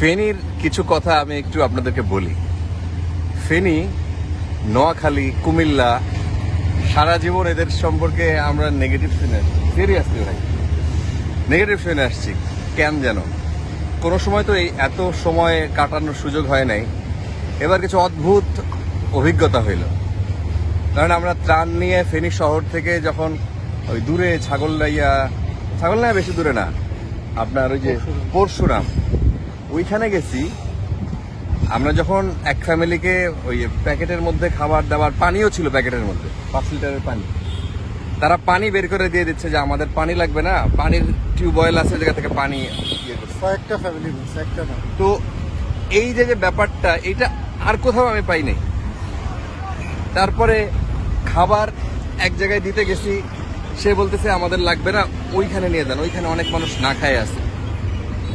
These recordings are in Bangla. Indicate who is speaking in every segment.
Speaker 1: ফেনীর কিছু কথা আমি একটু আপনাদেরকে বলি। ফেনী নোয়াখালী কুমিল্লা সারা জীবন এদের সম্পর্কে আমরা নেগেটিভ শুনে আসছি। সিরিয়াসলি ভাই নেগেটিভ শুনে আসছি। কেন যেন? কোনো সময় তো এই এত সময় কাটানোর সুযোগ হয় নাই। এবার কিছু অদ্ভুত অভিজ্ঞতা হইল। কারণ আমরা ত্রাণ নিয়ে ফেনী শহর থেকে যখন ওই দূরে ছাগলনাইয়া ছাগলনাইয়া বেশি দূরে না। আপনার ওই যে পরশুরাম। ওইখানে গেছি। আমরা যখন এক ফ্যামিলিকে ওই প্যাকেটের মধ্যে খাবার দাবার পানিও ছিল প্যাকেটের মধ্যে পাঁচ লিটারের পানি। তারা পানি বের করে দিয়ে দিচ্ছে যে আমাদের পানি লাগবে না পানির টিউবওয়েল আছে জায়গা থেকে পানি ইয়ে।
Speaker 2: কয়েকটা ফ্যামিলি একটা
Speaker 1: তো এই যে যে ব্যাপারটা এটা আর কোথাও আমি পাই নাই। তারপরে খাবার এক জায়গায় দিতে গেছি সে বলতেছে আমাদের লাগবে না ওইখানে নিয়ে যান ওইখানে অনেক মানুষ না খায় আছে।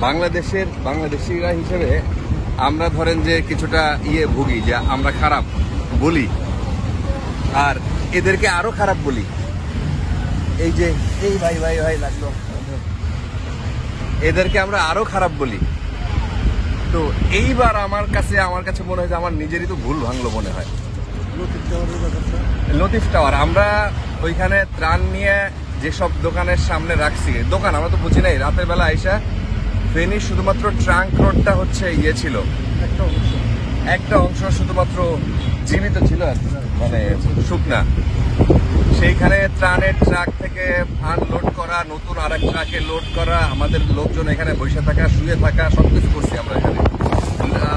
Speaker 1: বাংলাদেশের বাংলাদেশিরা হিসেবে আমরা ধরেন যে কিছুটা ইয়ে ভুগি যে আমরা খারাপ বলি। আর এদেরকে আরও খারাপ বলি। এই যে এই ভাই ভাই ভাই লাগল। এদেরকে আমরা আরও খারাপ বলি। তো এইবার আমার কাছে আমার কাছে মনে হয় যে আমার নিজেরই তো ভুল ভাঙলো মনে হয়।
Speaker 2: লতিফ
Speaker 1: টাওয়ার আমরা ওইখানে ত্রাণ নিয়ে যেসব দোকানের সামনে রাখছি দোকান আমরা তো বুঝি নাই রাতের বেলা আইসা ফেনী শুধুমাত্র ট্রাঙ্ক রোডটা হচ্ছে ইয়ে ছিল।
Speaker 2: একটা অংশ।
Speaker 1: শুধুমাত্র জীবিত ছিল মানে শুকনা। সেইখানে ত্রাণের ট্রাক থেকে আনলোড করা নতুন আর এক ট্রাকে লোড করা আমাদের লোকজন এখানে বসে থাকা শুয়ে থাকা সবকিছু করছি আমরা এখানে।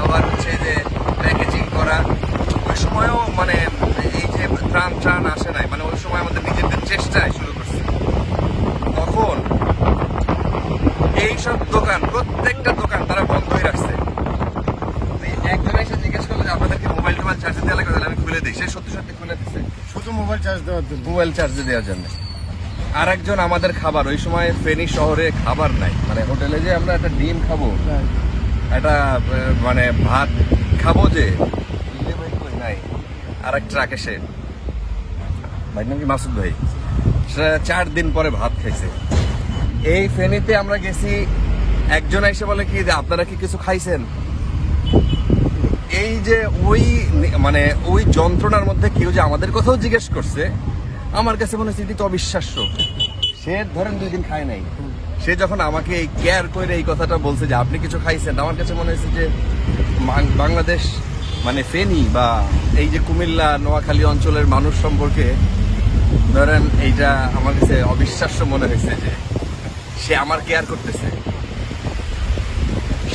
Speaker 1: আবার হচ্ছে যে প্যাকেজিং করা ওই সময়ও মানে এই যে ত্রাণ ত্রাণ আসে নাই মানে ওই সময় আমাদের নিজেদের চেষ্টায় শুরু করছি তখন এইসব দোকান প্রত্যেকটা দোকান তারা বন্ধ হয়ে রাখছে একজন এসে জিজ্ঞেস করল যে আপনাদেরকে মোবাইল টোবাইল চার্জে দেওয়া লাগবে তাহলে আমি খুলে দিই। সে সত্যি সত্যি খুলে দিচ্ছে
Speaker 2: শুধু মোবাইল চার্জ দেওয়ার জন্য
Speaker 1: মোবাইল চার্জে দেওয়ার জন্য। আর একজন আমাদের খাবার ওই সময় ফেনী শহরে খাবার নাই। মানে হোটেলে যে আমরা একটা ডিম খাব. একটা মানে ভাত খাব যে নাই। আর এক ট্রাক এসে ভাই নাম কি? মাসুদ ভাই। সে চার দিন পরে ভাত খাইছে। এই ফেনীতে আমরা গেছি একজন এসে বলে কি যে, আপনারা কি কিছু খাইছেন? এই যে ওই মানে ওই যন্ত্রণার মধ্যে কেউ যে আমাদের কথাও জিজ্ঞেস করছে, আমার কাছে মনে হচ্ছে তো অবিশ্বাস্য। সে ধরেন দুই দিন খায় নাই। সে যখন আমাকে এই কেয়ার করে এই কথাটা বলছে যে, আপনি কিছু খাইছেন? আমার কাছে মনে হয়েছে যে বাংলাদেশ মানে ফেনী বা এই যে কুমিল্লা, নোয়াখালী অঞ্চলের মানুষ সম্পর্কে ধরেন এইটা আমার কাছে অবিশ্বাস্য মনে হয়েছে যে, সে আমার কেয়ার করতেছে।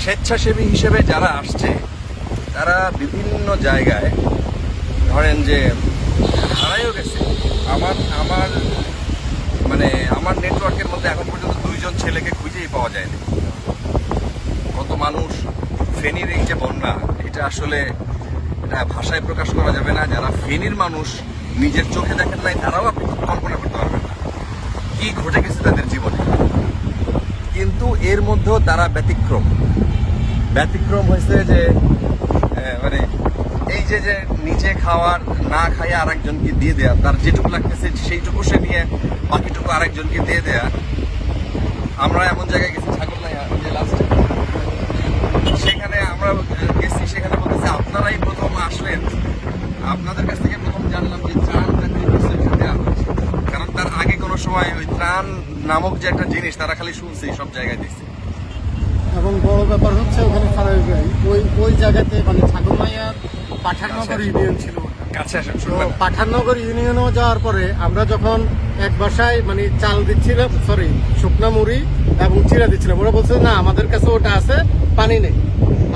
Speaker 1: স্বেচ্ছাসেবী হিসেবে যারা আসছে, তারা বিভিন্ন জায়গায় ধরেন যে হারাইও গেছে। আমার আমার মানে আমার নেটওয়ার্কের মধ্যে এখন পর্যন্ত দুইজন ছেলেকে খুঁজেই পাওয়া যায়নি। কত মানুষ ফেনীর এই যে বন্যা, এটা আসলে এটা ভাষায় প্রকাশ করা যাবে না। যারা ফেনীর মানুষ নিজের চোখে দেখেন নাই, তারাও আপনি কল্পনা করতে পারবেন না। কি ঘটে গেছে তাদের জীবনে? কিন্তু এর মধ্যেও তারা ব্যতিক্রম। ব্যতিক্রম হয়েছে যে মানে এই যে যে নিজে খাওয়ার না খাইয়ে আরেকজনকে দিয়ে দেয়া, তার যেটুকু লাগতেছে সেইটুকু সে নিয়ে বাকিটুকু আরেকজনকে দিয়ে দেয়া। আমরা এমন জায়গায় গেছি ছাগল নাই, যে লাস্টে সেখানে আমরা গেছি, সেখানে বলতেছে, আপনারাই প্রথম আসলেন। আপনাদের কাছ থেকে প্রথম জানলাম যে হচ্ছে কারণ তার আগে কোনো সময় ওই নামক যে একটা জিনিস তারা খালি শুনছে সব জায়গায় দিচ্ছে
Speaker 2: এবং বড় ব্যাপার হচ্ছে ওখানে ওই ওই জায়গাতে মানে ছাগলমাইয়ার পাঠাননগর
Speaker 1: আচ্ছা।
Speaker 2: ইউনিয়ন ছিল
Speaker 1: কাছে আসেন
Speaker 2: তো পাঠাননগর ইউনিয়নেও যাওয়ার পরে আমরা যখন এক বাসায় মানে চাল দিচ্ছিলাম সরি শুকনা মুড়ি এবং চিরা দিচ্ছিলাম ওরা বলছে না আমাদের কাছে ওটা আছে পানি নেই।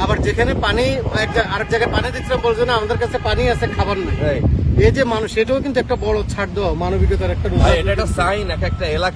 Speaker 2: আবার যেখানে পানি এক আরেক জায়গায় পানি দিচ্ছিলাম বলছে না আমাদের কাছে পানি আছে খাবার নেই। এই যে মানুষ এটাও কিন্তু একটা বড় ছাড় দেওয়া মানবিকতার
Speaker 1: একটা সাইন এক একটা এলাকা